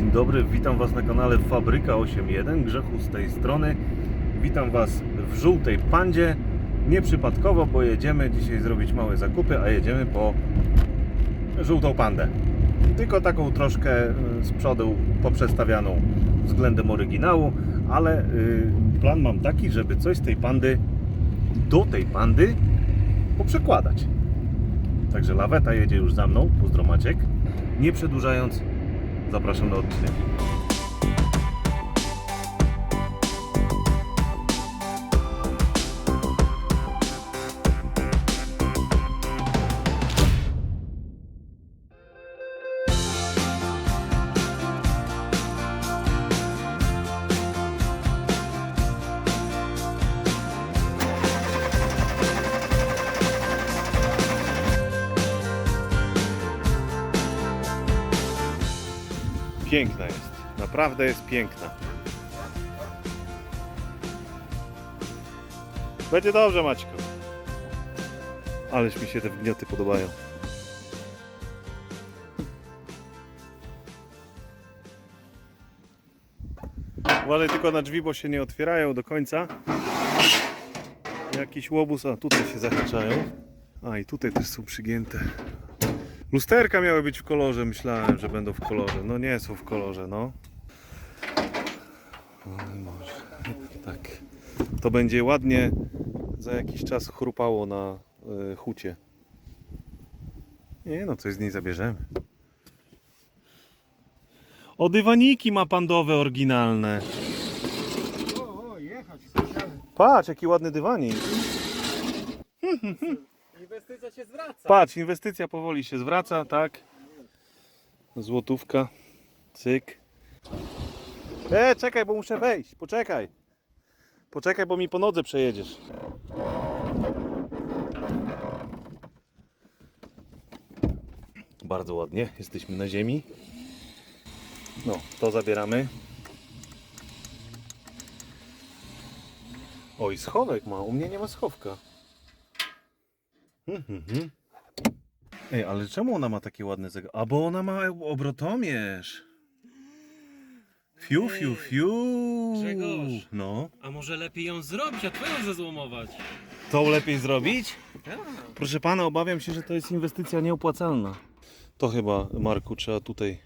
dzień dobry, witam Was na kanale Fabryka 8.1, Grzechu z tej strony. Witam Was w żółtej pandzie. Nieprzypadkowo, bo jedziemy dzisiaj zrobić małe zakupy, a jedziemy po żółtą pandę. Tylko taką troszkę y, z przodu poprzestawianą względem oryginału, ale y, plan mam taki, żeby coś z tej pandy do tej pandy poprzekładać. Także laweta jedzie już za mną, pozdro Maciek. Nie przedłużając, zapraszam do odcinka. Piękna jest. Naprawdę jest piękna. Będzie dobrze, Maćku. Ależ mi się te wnioty podobają. Uważaj tylko na drzwi, bo się nie otwierają do końca. Jakiś łobuz, a tutaj się zahaczają. A i tutaj też są przygięte. Lusterka miały być w kolorze, myślałem, że będą w kolorze. No nie są w kolorze, no. Tak. To będzie ładnie za jakiś czas chrupało na y, hucie. Nie no, coś z niej zabierzemy. O, dywaniki ma pandowe oryginalne. O, o, jechać. Patrz, jaki ładny dywanik. Inwestycja się zwraca. Patrz, inwestycja powoli się zwraca, tak? Złotówka. Cyk. E, czekaj, bo muszę wejść. Poczekaj. Poczekaj, bo mi po nodze przejedziesz. Bardzo ładnie. Jesteśmy na ziemi. No, to zabieramy. Oj, schowek ma. U mnie nie ma schowka. Mhm. Ej, ale czemu ona ma takie ładne zegar? A bo ona ma obrotomierz. Fiu, fiu, fiu. Grzegorz. No. A może lepiej ją zrobić, a twoją zezłomować? To lepiej zrobić? Tak. Proszę pana, obawiam się, że to jest inwestycja nieopłacalna. To chyba, Marku, trzeba tutaj.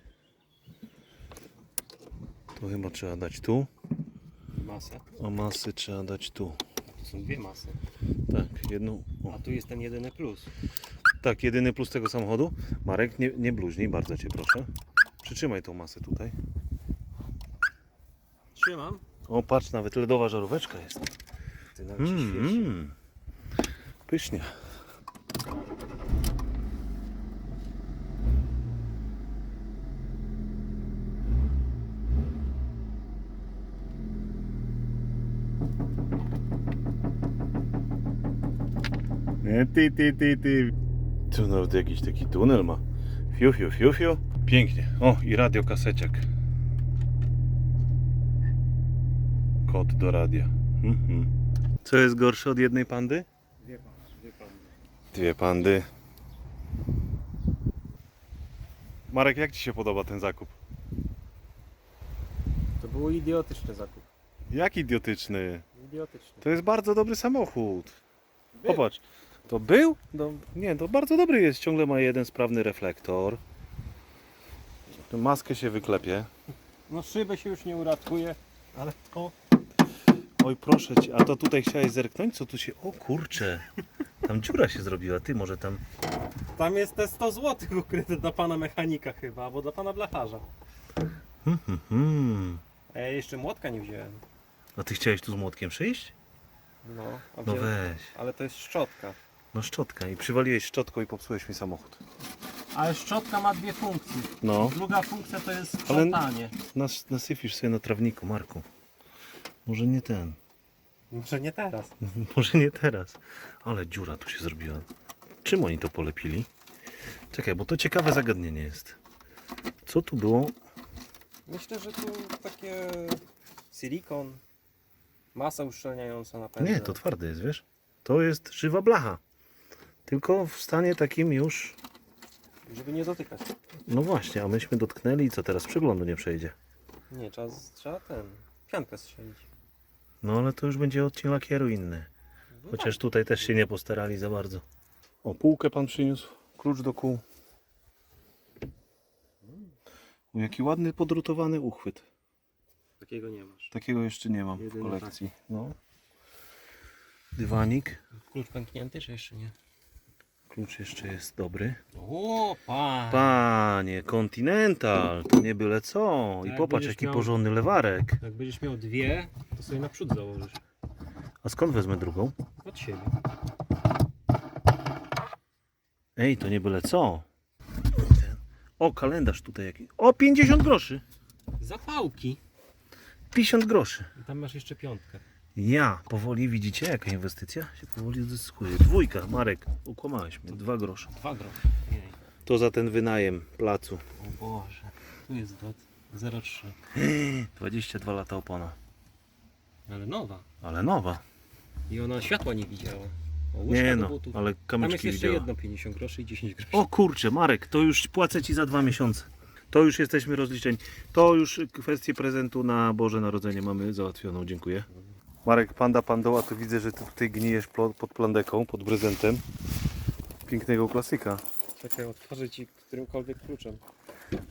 To chyba trzeba dać tu, Masę. a masy trzeba dać tu. To są dwie masy. Tak, jedną. A tu jest ten jedyny plus. Tak, jedyny plus tego samochodu. Marek, nie, nie bluźnij, bardzo cię proszę. Przytrzymaj tą masę tutaj. Trzymam. O, patrz, nawet ledowa żaróweczka jest. Ty nawet się świeci. Mm. Pysznie. Ty, ty, ty, ty. Tu nawet jakiś taki tunel ma. Fiu, fiu, fiu, fiu. Pięknie. O, i radiokaseciak. Kod do radia. Mhm. Co jest gorsze od jednej pandy? Wie pan, wie pan. Dwie pandy. Marek, jak Ci się podoba ten zakup? To był idiotyczny zakup. Jak idiotyczny. Idiotyczny. To jest bardzo dobry samochód. Popatrz. To był? No, nie, to bardzo dobry jest. Ciągle ma jeden sprawny reflektor. Maskę się wyklepie. No szybę się już nie uratuje, ale to... Oj, proszę Cię. A to tutaj chciałeś zerknąć? Co tu się... O kurczę. Tam dziura się zrobiła. Ty może tam... Tam jest te 100 zł ukryte dla pana mechanika chyba, albo dla pana blacharza. Hmm, hmm, hmm. A ja jeszcze młotka nie wziąłem. A Ty chciałeś tu z młotkiem przyjść? No, a No wziąłem- weź. Ale to jest szczotka. No szczotka. I przywaliłeś szczotką i popsułeś mi samochód. Ale szczotka ma dwie funkcje. No. Druga funkcja to jest Ale- sprzątanie. Nas, nasypisz sobie na trawniku, Marku. Może nie ten. Może nie teraz. Może nie teraz. Ale dziura tu się zrobiła. Czym oni to polepili? Czekaj, bo to ciekawe zagadnienie jest. Co tu było? Myślę, że tu takie silikon, masa uszczelniająca na pewno. Nie, to twarde jest, wiesz? To jest żywa blacha. Tylko w stanie takim już Żeby nie dotykać. No właśnie, a myśmy dotknęli i co teraz? Przeglądu nie przejdzie. Nie, trzeba, trzeba ten, piankę strzelić. No ale to już będzie odcień lakieru inny. No Chociaż tutaj też się nie postarali za bardzo. O, półkę pan przyniósł, klucz do kół. O, jaki ładny podrutowany uchwyt. Takiego nie masz. Takiego jeszcze nie mam w Jedyny kolekcji. No. Dywanik. Klucz pęknięty, czy jeszcze nie? Klucz jeszcze jest dobry. O, pan! Panie, Continental, to nie byle co. I popatrz, będziesz jaki miał- porządny lewarek. Jak będziesz miał dwie, to sobie naprzód założysz. A skąd wezmę drugą? Od siebie. Ej, to nie byle co. O, kalendarz tutaj jaki. O, 50 groszy. Zapałki. 50 groszy. I tam masz jeszcze piątkę. Ja, powoli widzicie, jaka inwestycja się powoli zyskuje. Dwójka, Marek, ukłamałeś mnie, dwa grosze. Dwa grosze. Jej. To za ten wynajem placu. O Boże. Tu jest dot 0,3. 22 lata opona, Ale nowa. ale nowa. I ona światła nie widziała. O, łyżka Nie do no, butów. ale Tam jest kamyczki jeszcze widziała. jedno 50 groszy i 10 groszy. O kurczę, Marek, to już płacę Ci za dwa miesiące. To już jesteśmy rozliczeni. To już kwestię prezentu na Boże Narodzenie mamy załatwioną, dziękuję. Marek, panda pandoła, to widzę, że Ty tutaj gnijesz pod plandeką, pod prezentem. Pięknego klasyka. Czekaj, otworzę ci którymkolwiek kluczem.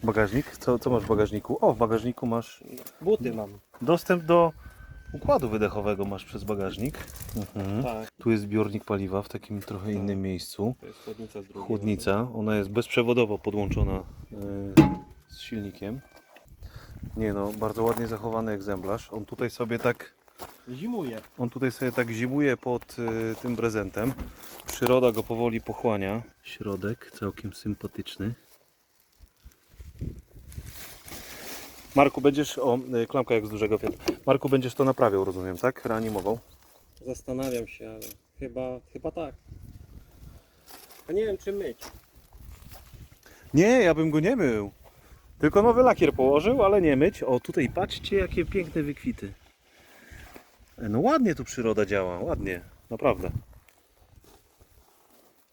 Bagażnik? Co, co masz w bagażniku? O, w bagażniku masz Buty mam. dostęp do układu wydechowego masz przez bagażnik. Mhm. Tak. Tu jest zbiornik paliwa w takim trochę innym miejscu. To jest chłodnica z drugiej. Chłodnica, ona jest bezprzewodowo podłączona y, z silnikiem. Nie no, bardzo ładnie zachowany egzemplarz. On tutaj sobie tak, Zimuje. on tutaj sobie tak zimuje pod y, tym prezentem. Przyroda go powoli pochłania. Środek całkiem sympatyczny. Marku, będziesz, o, y, klamka jak z dużego Fiat. Marku, będziesz to naprawiał, rozumiem, tak? Reanimował. Zastanawiam się, ale chyba, chyba tak. A nie wiem czy myć. Nie, ja bym go nie mył. Tylko nowy lakier położył, ale nie myć. O, tutaj patrzcie, jakie piękne wykwity. E, No ładnie tu przyroda działa, ładnie, naprawdę.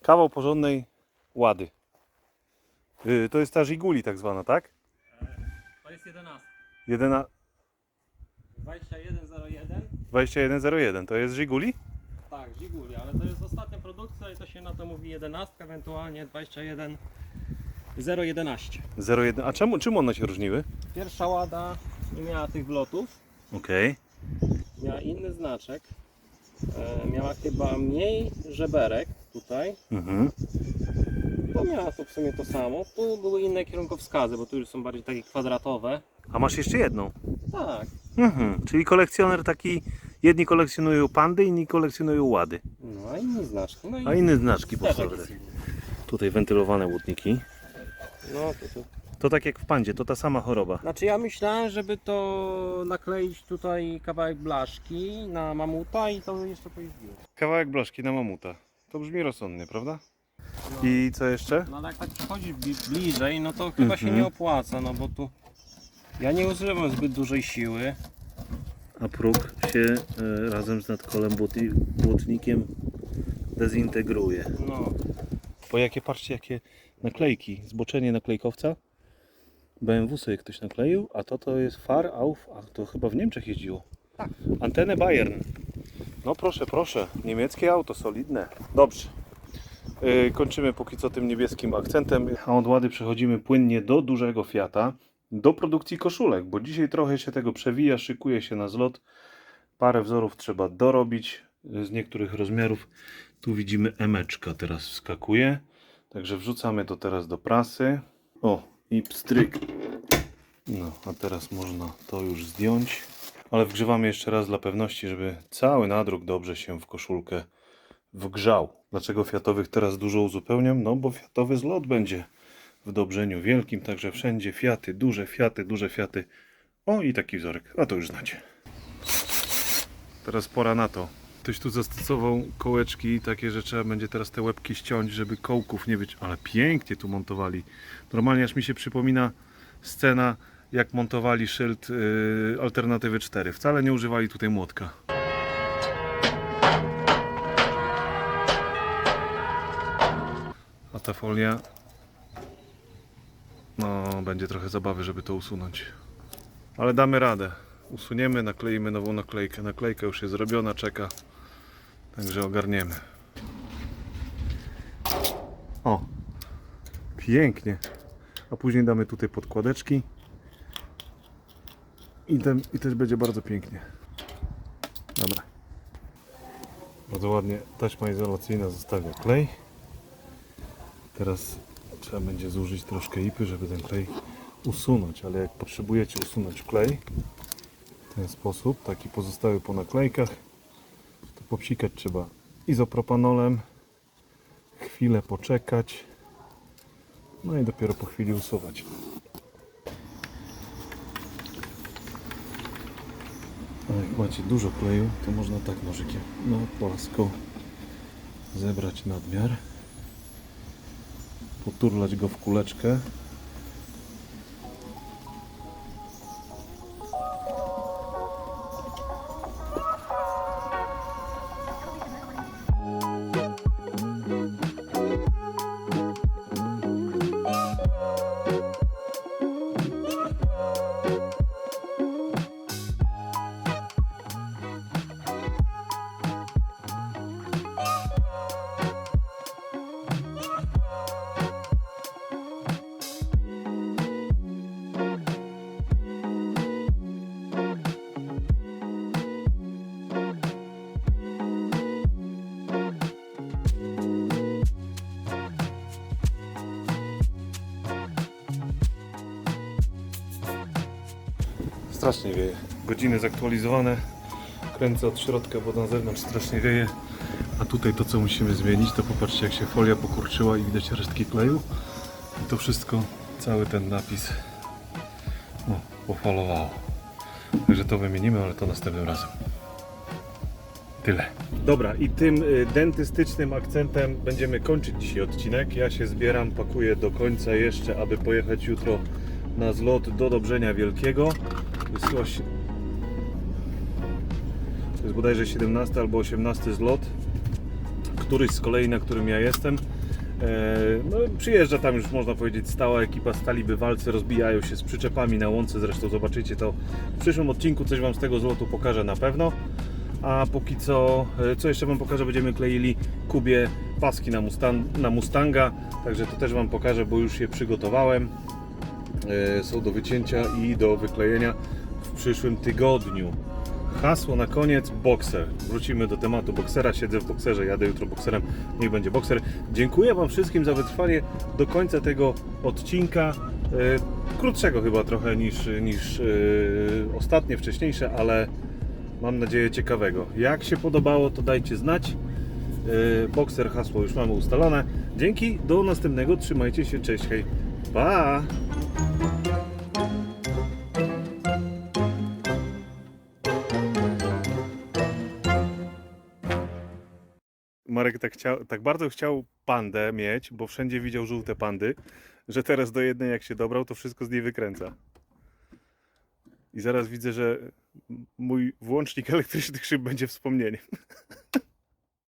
Kawał porządnej łady. Y, To jest ta Żiguli tak zwana, tak? To jest 11. Jedyna 2101. 2101, to jest Żiguli? Tak, Żiguli, ale to jest ostatnia produkcja i to się na to mówi 11, ewentualnie 21 011. 01. A czemu, czym one się różniły? Pierwsza łada nie miała tych wlotów, Okej. Miała inny znaczek. E, miała chyba mniej żeberek tutaj. Mhm. To miała to w sumie to samo. Tu były inne kierunkowskazy, bo tu już są bardziej takie kwadratowe. A masz jeszcze jedną. Tak. Mhm. Czyli kolekcjoner taki, jedni kolekcjonują pandy, inni kolekcjonują łady. No a inne znaczki. No i A inne znaczki jest inny. Tutaj wentylowane łódniki. No to, to. To tak jak w pandzie, to ta sama choroba. Znaczy ja myślałem, żeby to nakleić tutaj kawałek blaszki na mamuta i to jeszcze pojeździło. Kawałek blaszki na mamuta. To brzmi rozsądnie, prawda? No. I co jeszcze? No ale jak tak przychodzi bli- bliżej, no to chyba się Mhm. nie opłaca, no bo tu ja nie używam zbyt dużej siły. A próg się e, razem z nadkolem błotni- błotnikiem dezintegruje. No, Bo jakie, patrzcie, jakie naklejki. Zboczenie naklejkowca. BMW sobie ktoś nakleił, a to to jest Far auf, a to chyba w Niemczech jeździło. Tak. Antenę Bayern. No proszę, proszę. Niemieckie auto, solidne. Dobrze. Yy, kończymy póki co tym niebieskim akcentem, a od łady przechodzimy płynnie do dużego Fiata, do produkcji koszulek, bo dzisiaj trochę się tego przewija, szykuje się na zlot. Parę wzorów trzeba dorobić z niektórych rozmiarów. Tu widzimy emeczka teraz wskakuje. Także wrzucamy to teraz do prasy. O, i pstryk. No, a teraz można to już zdjąć. Ale wgrzewamy jeszcze raz dla pewności, żeby cały nadruk dobrze się w koszulkę wgrzał. Dlaczego fiatowych teraz dużo uzupełniam? No bo fiatowy zlot będzie w Dobrzeniu Wielkim, także wszędzie fiaty, duże fiaty, duże fiaty. O i taki wzorek, a to już znacie. Teraz pora na to. Ktoś tu zastosował kołeczki takie, że trzeba będzie teraz te łebki ściąć, żeby kołków nie być. Ale pięknie tu montowali. Normalnie aż mi się przypomina scena, jak montowali szyld yy, alternatywy 4. Wcale nie używali tutaj młotka. A ta folia No, będzie trochę zabawy, żeby to usunąć. Ale damy radę. Usuniemy, nakleimy nową naklejkę. Naklejka już jest zrobiona, czeka. Także ogarniemy. O! Pięknie. A później damy tutaj podkładeczki. I, ten, I też będzie bardzo pięknie. Dobra. Bardzo ładnie taśma izolacyjna zostawia klej. Teraz trzeba będzie zużyć troszkę ipy, żeby ten klej usunąć, ale jak potrzebujecie usunąć klej w ten sposób, taki pozostały po naklejkach, popsikać trzeba izopropanolem, chwilę poczekać, no i dopiero po chwili usuwać. Jak macie dużo kleju, to można tak nożykiem na płasko zebrać nadmiar, poturlać go w kuleczkę. Strasznie wieje. Godziny zaktualizowane. Kręcę od środka, bo na zewnątrz strasznie wieje. A tutaj to co musimy zmienić, to popatrzcie jak się folia pokurczyła i widać resztki kleju. I to wszystko, cały ten napis no, pofalowało. Także to wymienimy, ale to następnym razem. Tyle. Dobra, i tym y, dentystycznym akcentem będziemy kończyć dzisiaj odcinek. Ja się zbieram, pakuję do końca jeszcze, aby pojechać jutro na zlot do Dobrzenia Wielkiego. Wysyła się... To jest bodajże 17 albo 18 zlot. Któryś z kolei, na którym ja jestem. E, No, przyjeżdża tam już można powiedzieć stała ekipa, stali bywalcy, rozbijają się z przyczepami na łące, zresztą zobaczycie to w przyszłym odcinku, coś Wam z tego zlotu pokażę na pewno. A póki co, e, co jeszcze Wam pokażę, będziemy kleili Kubie paski na, Mustan- na Mustanga, także to też Wam pokażę, bo już je przygotowałem. E, Są do wycięcia i do wyklejenia przyszłym tygodniu. Hasło na koniec boxer. Wrócimy do tematu boksera. Siedzę w bokserze, jadę jutro bokserem. Niech będzie bokser. Dziękuję Wam wszystkim za wytrwanie do końca tego odcinka. E, Krótszego chyba trochę niż, niż e, ostatnie, wcześniejsze, ale mam nadzieję ciekawego. Jak się podobało, to dajcie znać. E, Bokser, hasło już mamy ustalone. Dzięki, do następnego. Trzymajcie się, cześć, hej. Pa! Marek tak, chciał, tak bardzo chciał pandę mieć, bo wszędzie widział żółte pandy, że teraz do jednej jak się dobrał, to wszystko z niej wykręca. I zaraz widzę, że mój włącznik elektrycznych szyb będzie wspomnieniem.